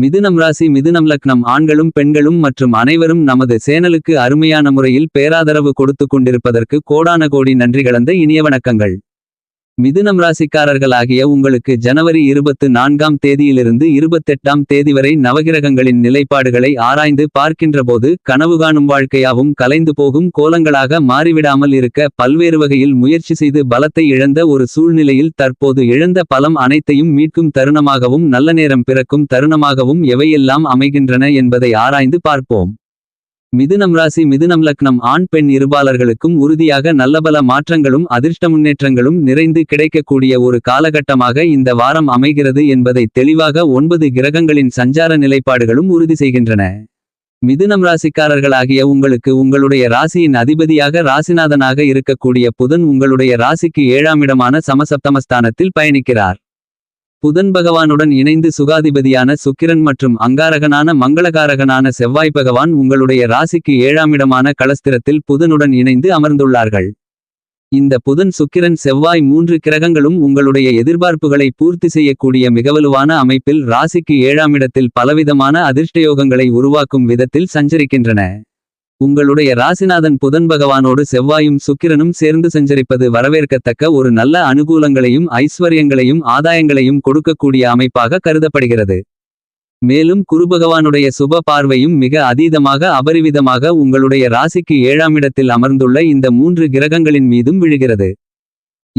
மிதுனம் ராசி மிதுனம் லக்னம். ஆண்களும் பெண்களும் மற்றும் அனைவரும் நமது சேனலுக்கு அருமையான முறையில் பேராதரவு கொடுத்து கொண்டிருப்பதற்கு கோடான கோடி நன்றி கலந்த இனிய வணக்கங்கள். மிதுனம் ராசிக்காரர்களாகிய உங்களுக்கு ஜனவரி இருபத்து நான்காம் தேதியிலிருந்து இருபத்தெட்டாம் தேதி வரை நவகிரகங்களின் நிலைப்பாடுகளை ஆராய்ந்து பார்க்கின்றபோது கனவு காணும் வாழ்க்கையாவும் கலைந்து போகும் கோலங்களாக மாறிவிடாமல் இருக்க பல்வேறு வகையில் முயற்சி செய்து பலத்தை இழந்த ஒரு சூழ்நிலையில் தற்போது இழந்த பலம் அனைத்தையும் மீட்கும் தருணமாகவும் நல்ல நேரம் பிறக்கும் தருணமாகவும் எவையெல்லாம் அமைகின்றன என்பதை ஆராய்ந்து பார்ப்போம். மிதுனம் ராசி மிதுனம் லக்னம் ஆண் பெண் இருபாளர்களுக்கும் உறுதியாக நல்லபல மாற்றங்களும் அதிர்ஷ்ட முன்னேற்றங்களும் நிறைந்து கிடைக்கக்கூடிய ஒரு காலகட்டமாக இந்த வாரம் அமைகிறது என்பதை தெளிவாக ஒன்பது கிரகங்களின் சஞ்சார நிலைப்பாடுகளும் உறுதி செய்கின்றன. மிதுனம் ராசிக்காரர்களாகிய உங்களுக்கு உங்களுடைய ராசியின் அதிபதியாக ராசிநாதனாக இருக்கக்கூடிய புதன் உங்களுடைய ராசிக்கு ஏழாம் இடமான சமசப்தமஸ்தானத்தில் பயணிக்கிறார். புதன் பகவானுடன் இணைந்து சுகாதிபதியான சுக்கிரன் மற்றும் அங்காரகனான மங்களகாரகனான செவ்வாய் பகவான் உங்களுடைய ராசிக்கு ஏழாம் இடமான களஸ்திரத்தில் புதனுடன் இணைந்து அமர்ந்துள்ளார்கள். இந்த புதன் சுக்கிரன் செவ்வாய் மூன்று கிரகங்களும் உங்களுடைய எதிர்பார்ப்புகளை பூர்த்தி செய்யக்கூடிய மிகவலுவான அமைப்பில் ராசிக்கு ஏழாம் இடத்தில் பலவிதமான அதிர்ஷ்டயோகங்களை உருவாக்கும் விதத்தில் சஞ்சரிக்கின்றன. உங்களுடைய ராசிநாதன் புதன் பகவானோடு செவ்வாயும் சுக்கிரனும் சேர்ந்து சஞ்சரிப்பது வரவேற்கத்தக்க ஒரு நல்ல அனுகூலங்களையும் ஐஸ்வர்யங்களையும் ஆதாயங்களையும் கொடுக்கக்கூடிய அமைப்பாக கருதப்படுகிறது. மேலும் குருபகவானுடைய சுப பார்வையும் மிக அதீதமாக அபரிவிதமாக உங்களுடைய ராசிக்கு ஏழாம் இடத்தில் அமர்ந்துள்ள இந்த மூன்று கிரகங்களின் மீதும் விழுகிறது.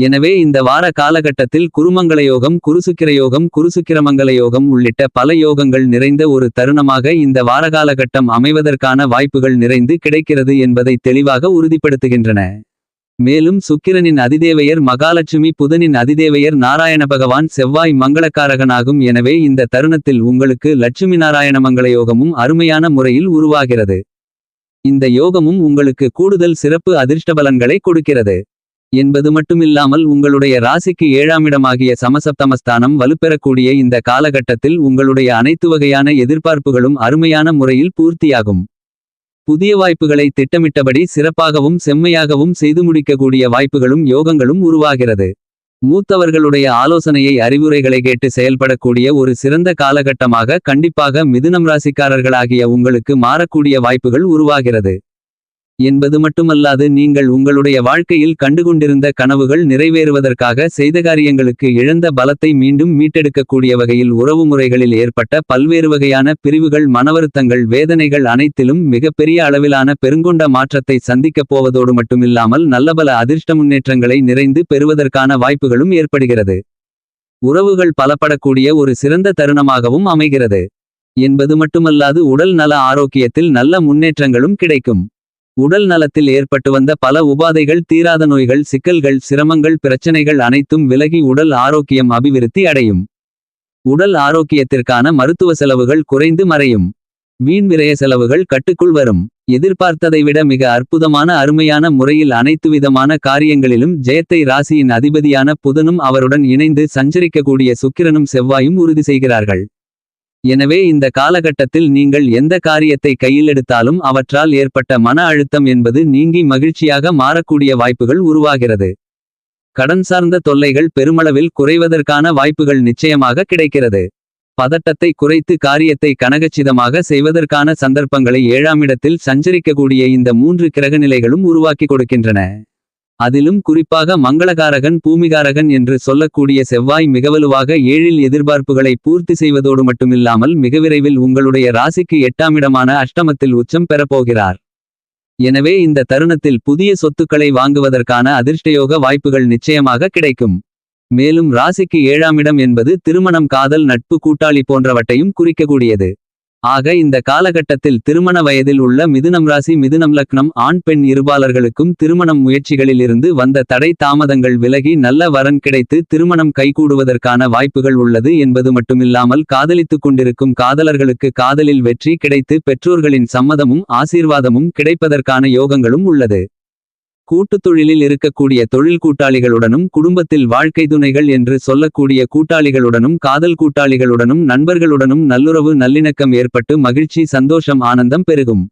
எனவே இந்த வார காலகட்டத்தில் குருமங்கள யோகம் குருசுக்கிர யோகம் குருசுக்கிரமங்கல யோகம் உள்ளிட்ட பல யோகங்கள் நிறைந்த ஒரு தருணமாக இந்த வார காலகட்டம் அமைவதற்கான வாய்ப்புகள் நிறைந்து கிடைக்கிறது என்பதை தெளிவாக உறுதிப்படுத்துகின்றன. மேலும் சுக்கிரனின் அதிதேவையர் மகாலட்சுமி புதனின் அதிதேவையர் நாராயண பகவான் செவ்வாய் மங்களக்காரகனாகும். எனவே இந்த தருணத்தில் உங்களுக்கு லட்சுமி நாராயண மங்கள யோகமும் அருமையான முறையில் உருவாகிறது. இந்த யோகமும் உங்களுக்கு கூடுதல் சிறப்பு அதிர்ஷ்ட பலன்களை கொடுக்கிறது. என்பது மட்டுமில்லாமல் உங்களுடைய ராசிக்கு ஏழாமிடமாகிய சமசப்தமஸ்தானம் வலுப்பெறக்கூடிய இந்த காலகட்டத்தில் உங்களுடைய அனைத்து வகையான எதிர்பார்ப்புகளும் அருமையான முறையில் பூர்த்தியாகும். புதிய வாய்ப்புகளை திட்டமிட்டபடி சிறப்பாகவும் செம்மையாகவும் செய்து முடிக்கக்கூடிய வாய்ப்புகளும் யோகங்களும் உருவாகிறது. மூத்தவர்களுடைய ஆலோசனையை அறிவுரைகளை கேட்டு செயல்படக்கூடிய ஒரு சிறந்த காலகட்டமாக கண்டிப்பாக மிதுனம் ராசிக்காரர்களாகிய உங்களுக்கு மாறக்கூடிய வாய்ப்புகள் உருவாகிறது. என்பது மட்டுமல்லாது நீங்கள் உங்களுடைய வாழ்க்கையில் கண்டுகொண்டிருந்த கனவுகள் நிறைவேறுவதற்காக செய்த காரியங்களுக்கு இழந்த பலத்தை மீண்டும் மீட்டெடுக்கக்கூடிய வகையில் உறவுமுறைகளில் ஏற்பட்ட பல்வேறு வகையான பிரிவுகள் மனவருத்தங்கள் வேதனைகள் அனைத்திலும் மிகப்பெரிய அளவிலான பெருங்கொண்ட மாற்றத்தை சந்திக்கப் போவதோடு மட்டுமில்லாமல் நல்லபல அதிர்ஷ்ட முன்னேற்றங்களை நிறைந்து பெறுவதற்கான வாய்ப்புகளும் ஏற்படுகிறது. உறவுகள் பலப்படக்கூடிய ஒரு சிறந்த தருணமாகவும் அமைகிறது. என்பது மட்டுமல்லாது உடல் நல ஆரோக்கியத்தில் நல்ல முன்னேற்றங்களும் கிடைக்கும். உடல் நலத்தில் ஏற்பட்டு வந்த பல உபாதைகள் தீராத நோய்கள் சிக்கல்கள் சிரமங்கள் பிரச்சனைகள் அனைத்தும் விலகி உடல் ஆரோக்கியம் அபிவிருத்தி அடையும். உடல் ஆரோக்கியத்திற்கான மருத்துவ செலவுகள் குறைந்து மறையும். வீண் விரய செலவுகள் கட்டுக்குள் வரும். எதிர்பார்த்ததை விட மிக அற்புதமான அருமையான முறையில் அனைத்து விதமான காரியங்களிலும் ஜெயத்தை ராசியின் அதிபதியான புதனும் அவருடன் இணைந்து சஞ்சரிக்கக்கூடிய சுக்கிரனும் செவ்வாயும் உறுதி செய்கிறார்கள். எனவே இந்த காலகட்டத்தில் நீங்கள் எந்த காரியத்தை கையில் எடுத்தாலும் அவற்றால் ஏற்பட்ட மன அழுத்தம் என்பது நீங்கி மகிழ்ச்சியாக மாறக்கூடிய வாய்ப்புகள் உருவாகிறது. கடன் சார்ந்த தொல்லைகள் பெருமளவில் குறைவதற்கான வாய்ப்புகள் நிச்சயமாக கிடைக்கிறது. பதட்டத்தை குறைத்து காரியத்தை கனகச்சிதமாக செய்வதற்கான சந்தர்ப்பங்களை ஏழாமிடத்தில் சஞ்சரிக்கக்கூடிய இந்த மூன்று கிரகநிலைகளும் உருவாக்கி கொடுக்கின்றன. அதிலும் குறிப்பாக மங்களகாரகன் பூமிகாரகன் என்று சொல்லக்கூடிய செவ்வாய் மிகவலுவாக ஏழில் எதிர்பார்ப்புகளை பூர்த்தி செய்வதோடு மட்டுமில்லாமல் மிக விரைவில் உங்களுடைய ராசிக்கு எட்டாமிடமான அஷ்டமத்தில் உச்சம் பெறப்போகிறார். எனவே இந்த தருணத்தில் புதிய சொத்துக்களை வாங்குவதற்கான அதிர்ஷ்டயோக வாய்ப்புகள் நிச்சயமாக கிடைக்கும். மேலும் ராசிக்கு ஏழாமிடம் என்பது திருமணம் காதல் நட்பு கூட்டாளி போன்றவற்றையும் குறிக்கக்கூடியது. ஆக இந்த காலகட்டத்தில் திருமண வயதில் உள்ள மிதுனம் ராசி மிதுனம் லக்னம் ஆண் பெண் இருபாலர்களுக்கும் திருமணம் முயற்சிகளில் இருந்து வந்த தடை தாமதங்கள் விலகி நல்ல வரன் கிடைத்து திருமணம் கைகூடுவதற்கான வாய்ப்புகள் உள்ளது என்பது மட்டுமில்லாமல் காதலித்துக் கொண்டிருக்கும் காதலர்களுக்கு காதலில் வெற்றி கிடைத்து பெற்றோர்களின் சம்மதமும் ஆசீர்வாதமும் கிடைப்பதற்கான யோகங்களும் உள்ளது. கூட்டுத் தொழிலில் இருக்கக்கூடிய தொழில் கூட்டாளிகளுடனும் குடும்பத்தில் வாழ்க்கை துணைகள் என்று சொல்லக்கூடிய கூட்டாளிகளுடனும் காதல் கூட்டாளிகளுடனும் நண்பர்களுடனும் நல்லுறவு நல்லிணக்கம் ஏற்பட்டு மகிழ்ச்சி சந்தோஷம் ஆனந்தம் பெருகும்.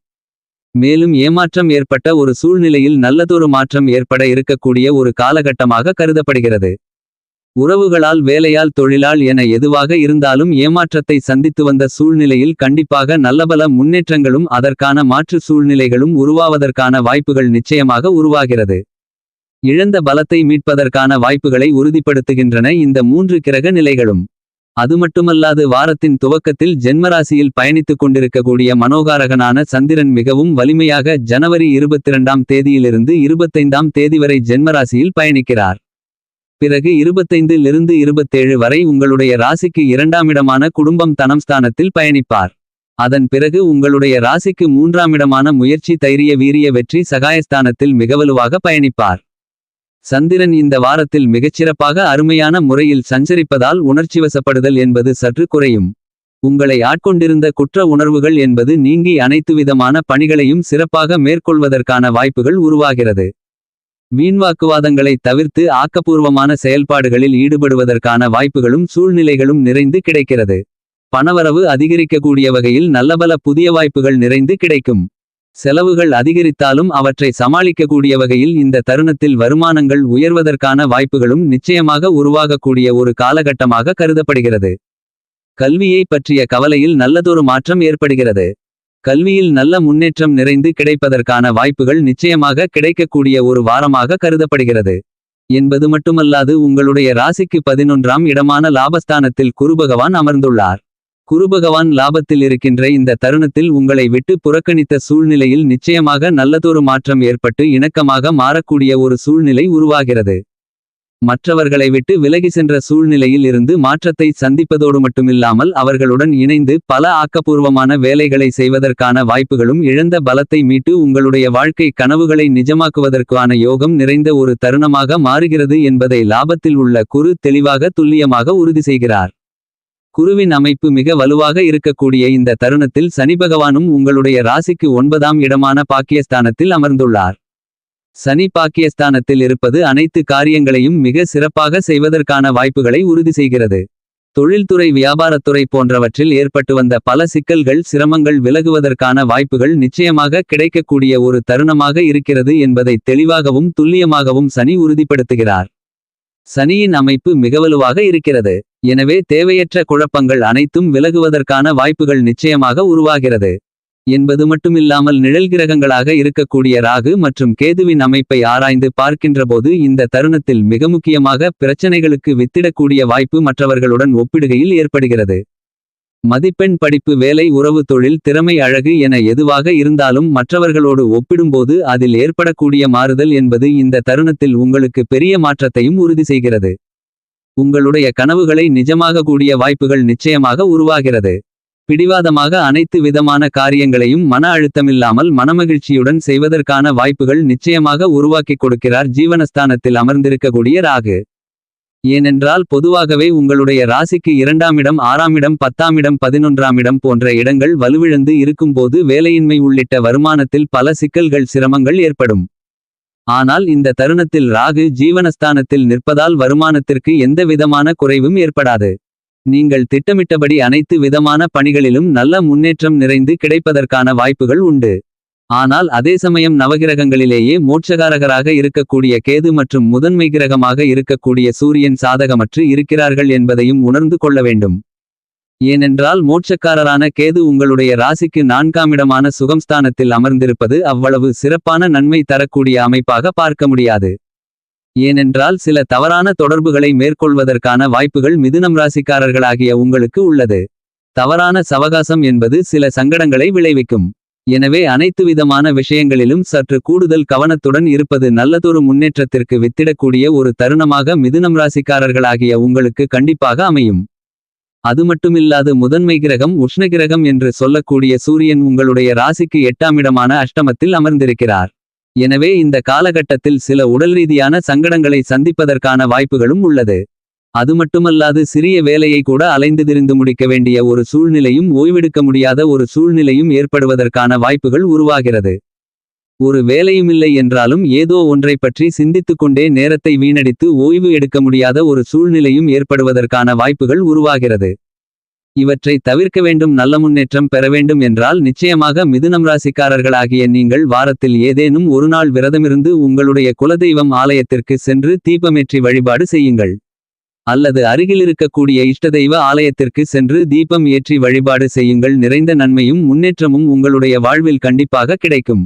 மேலும் ஏமாற்றம் ஏற்பட்ட ஒரு சூழ்நிலையில் நல்லதொரு மாற்றம் ஏற்பட இருக்கக்கூடிய ஒரு காலகட்டமாக கருதப்படுகிறது. உறவுகளால் வேலையால் தொழிலால் என எதுவாக இருந்தாலும் ஏமாற்றத்தை சந்தித்து வந்த சூழ்நிலையில் கண்டிப்பாக நல்லபல முன்னேற்றங்களும் அதற்கான மாற்று சூழ்நிலைகளும் உருவாவதற்கான வாய்ப்புகள் நிச்சயமாக உருவாகிறது. இழந்த பலத்தை மீட்பதற்கான வாய்ப்புகளை உறுதிப்படுத்துகின்றன இந்த மூன்று கிரக நிலைகளும். அதுமட்டுமல்லாது வாரத்தின் துவக்கத்தில் ஜென்மராசியில் பயணித்துக் கொண்டிருக்கக்கூடிய மனோகாரகனான சந்திரன் மிகவும் வலிமையாக ஜனவரி இருபத்திரண்டாம் தேதியிலிருந்து இருபத்தைந்தாம் தேதி வரை ஜென்மராசியில் பயணிக்கிறார். பிறகு இருபத்தைந்திலிருந்து இருபத்தேழு வரை உங்களுடைய ராசிக்கு இரண்டாமிடமான குடும்பம் தனம் ஸ்தானத்தில் பயணிப்பார். அதன் பிறகு உங்களுடைய ராசிக்கு மூன்றாமிடமான முயற்சி தைரிய வீரிய வெற்றி சகாயஸ்தானத்தில் மிகவலுவாக பயணிப்பார். சந்திரன் இந்த வாரத்தில் மிகச்சிறப்பாக அருமையான முறையில் சஞ்சரிப்பதால் உணர்ச்சிவசப்படுதல் என்பது சற்று குறையும். உங்களை ஆட்கொண்டிருந்த குற்ற உணர்வுகள் என்பது நீங்கி அனைத்து விதமான பணிகளையும் சிறப்பாக மேற்கொள்வதற்கான வாய்ப்புகள் உருவாகிறது. வீண்வாக்குவாதங்களை தவிர்த்து ஆக்கப்பூர்வமான செயல்பாடுகளில் ஈடுபடுவதற்கான வாய்ப்புகளும் சூழ்நிலைகளும் நிறைந்து கிடைக்கிறது. பணவரவு அதிகரிக்கக்கூடிய வகையில் நல்லபல புதிய வாய்ப்புகள் நிறைந்து கிடைக்கும். செலவுகள் அதிகரித்தாலும் அவற்றை சமாளிக்கக்கூடிய வகையில் இந்த தருணத்தில் வருமானங்கள் உயர்வதற்கான வாய்ப்புகளும் நிச்சயமாக உருவாகக்கூடிய ஒரு காலகட்டமாக கருதப்படுகிறது. கல்வியை பற்றிய கவலையில் நல்லதொரு மாற்றம் ஏற்படுகிறது. கல்வியில் நல்ல முன்னேற்றம் நிறைந்து கிடைப்பதற்கான வாய்ப்புகள் நிச்சயமாக கிடைக்கக்கூடிய ஒரு வாரமாக கருதப்படுகிறது. என்பது மட்டுமல்லாது உங்களுடைய ராசிக்கு பதினொன்றாம் இடமான லாபஸ்தானத்தில் குருபகவான் அமர்ந்துள்ளார். குருபகவான் லாபத்தில் இருக்கின்ற இந்த தருணத்தில் உங்களை விட்டு புறக்கணித்த சூழ்நிலையில் நிச்சயமாக நல்லதொரு மாற்றம் ஏற்பட்டு இணக்கமாக மாறக்கூடிய ஒரு சூழ்நிலை உருவாகிறது. மற்றவர்களை விட்டு விலகி சென்ற சூழ்நிலையில் இருந்து மாற்றத்தை சந்திப்பதோடு மட்டுமில்லாமல் அவர்களுடன் இணைந்து பல ஆக்கப்பூர்வமான வேலைகளை செய்வதற்கான வாய்ப்புகளும் இழந்த பலத்தை மீட்டு உங்களுடைய வாழ்க்கை கனவுகளை நிஜமாக்குவதற்கான யோகம் நிறைந்த ஒரு தருணமாக மாறுகிறது என்பதை லாபத்தில் உள்ள குரு தெளிவாக துல்லியமாக உறுதி செய்கிறார். குருவின் அமைப்பு மிக வலுவாக இருக்கக்கூடிய இந்த தருணத்தில் சனி பகவானும் உங்களுடைய ராசிக்கு ஒன்பதாம் இடமான பாக்கியஸ்தானத்தில் அமர்ந்துள்ளார். சனி பாக்கியஸ்தானத்தில் இருப்பது அனைத்து காரியங்களையும் மிக சிறப்பாக செய்வதற்கான வாய்ப்புகளை உறுதி செய்கிறது. தொழில்துறை வியாபாரத்துறை போன்றவற்றில் ஏற்பட்டு வந்த பல சிக்கல்கள் சிரமங்கள் விலகுவதற்கான வாய்ப்புகள் நிச்சயமாக கிடைக்கக்கூடிய ஒரு தருணமாக இருக்கிறது என்பதை தெளிவாகவும் துல்லியமாகவும் சனி உறுதிப்படுத்துகிறார். சனியின் அமைப்பு மிகவலுவாக இருக்கிறது. எனவே தேவையற்ற குழப்பங்கள் அனைத்தும் விலகுவதற்கான வாய்ப்புகள் நிச்சயமாக உருவாகிறது. என்பது மட்டுமில்லாமல் நிழல் கிரகங்களாக இருக்கக்கூடிய ராகு மற்றும் கேதுவின் அமைப்பை ஆராய்ந்து பார்க்கின்றபோது இந்த தருணத்தில் மிக முக்கியமாக பிரச்சனைகளுக்கு வித்திடக்கூடிய வாய்ப்பு மற்றவர்களுடன் ஒப்பிடுகையில் ஏற்படுகிறது. மதிப்பெண் படிப்பு வேலை உறவு தொழில் திறமை அழகு என எதுவாக இருந்தாலும் மற்றவர்களோடு ஒப்பிடும்போது அதில் ஏற்படக்கூடிய மாறுதல் என்பது இந்த தருணத்தில் உங்களுக்கு பெரிய மாற்றத்தையும் உறுதி செய்கிறது. உங்களுடைய கனவுகளை நிஜமாக கூடிய வாய்ப்புகள் நிச்சயமாக உருவாகிறது. பிடிவாதமாக அனைத்து விதமான காரியங்களையும் மன அழுத்தமில்லாமல் மனமகிழ்ச்சியுடன் செய்வதற்கான வாய்ப்புகள் நிச்சயமாக உருவாக்கிக் கொடுக்கிறார் ஜீவனஸ்தானத்தில் அமர்ந்திருக்கக்கூடிய ராகு. ஏனென்றால் பொதுவாகவே உங்களுடைய ராசிக்கு இரண்டாம் இடம் ஆறாம் இடம் பத்தாம் இடம் பதினொன்றாம் இடம் போன்ற இடங்கள் வலுவிழந்து இருக்கும்போது வேலையின்மை உள்ளிட்ட வருமானத்தில் பல சிக்கல்கள் சிரமங்கள் ஏற்படும். ஆனால் இந்த தருணத்தில் ராகு ஜீவனஸ்தானத்தில் நிற்பதால் வருமானத்திற்கு எந்த விதமான குறைவும் ஏற்படாது. நீங்கள் திட்டமிட்டபடி அனைத்து விதமான பணிகளிலும் நல்ல முன்னேற்றம் நிறைந்து கிடைப்பதற்கான வாய்ப்புகள் உண்டு. ஆனால் அதே சமயம் நவகிரகங்களிலேயே மோட்சகாரகராக இருக்கக்கூடிய கேது மற்றும் முதன்மை கிரகமாக இருக்கக்கூடிய சூரியன் சாதகமற்று இருக்கிறார்கள் என்பதையும் உணர்ந்து கொள்ள வேண்டும். ஏனென்றால் மோட்சக்காரரான கேது உங்களுடைய ராசிக்கு நான்காமிடமான சுகம்ஸ்தானத்தில் அமர்ந்திருப்பது அவ்வளவு சிறப்பான நன்மை தரக்கூடிய அமைப்பாக பார்க்க முடியாது. ஏனென்றால் சில தவறான தொடர்புகளை மேற்கொள்வதற்கான வாய்ப்புகள் மிதுனம் ராசிக்காரர்களாகிய உங்களுக்கு உள்ளது. தவறான சவகாசம் என்பது சில சங்கடங்களை விளைவிக்கும். எனவே அனைத்து விதமான விஷயங்களிலும் சற்று கூடுதல் கவனத்துடன் இருப்பது நல்லதொரு முன்னேற்றத்திற்கு வித்திடக்கூடிய ஒரு தருணமாக மிதுனம் ராசிக்காரர்களாகிய உங்களுக்கு கண்டிப்பாக அமையும். அது மட்டுமில்லாது முதன்மை கிரகம் உஷ்ணகிரகம் என்று சொல்லக்கூடிய சூரியன் உங்களுடைய ராசிக்கு எட்டாம் இடமான அஷ்டமத்தில் அமர்ந்திருக்கிறார். எனவே இந்த காலகட்டத்தில் சில உடல் ரீதியான சங்கடங்களை சந்திப்பதற்கான வாய்ப்புகளும் உள்ளது. அது மட்டுமல்லாது சிறிய வேலையை கூட அலைந்து திரிந்து முடிக்க வேண்டிய ஒரு சூழ்நிலையும் ஓய்வெடுக்க முடியாத ஒரு சூழ்நிலையும் ஏற்படுவதற்கான வாய்ப்புகள் உருவாகிறது. ஒரு வேலையுமில்லை என்றாலும் ஏதோ ஒன்றைப் பற்றி சிந்தித்துக் கொண்டே நேரத்தை வீணடித்து ஓய்வு எடுக்க முடியாத ஒரு சூழ்நிலையும் ஏற்படுவதற்கான வாய்ப்புகள் உருவாகிறது. இவற்றை தவிர்க்க வேண்டும் நல்ல முன்னேற்றம் பெற வேண்டும் என்றால் நிச்சயமாக மிதுனம் ராசிக்காரர்களாகிய நீங்கள் வாரத்தில் ஏதேனும் ஒரு நாள் விரதமிருந்து உங்களுடைய குலதெய்வம் ஆலயத்திற்கு சென்று தீபமேற்றி வழிபாடு செய்யுங்கள். அல்லது அருகிலிருக்கக்கூடிய இஷ்டதெய்வ ஆலயத்திற்கு சென்று தீபம் ஏற்றி வழிபாடு செய்யுங்கள். நிறைந்த நன்மையும் முன்னேற்றமும் உங்களுடைய வாழ்வில் கண்டிப்பாக கிடைக்கும்.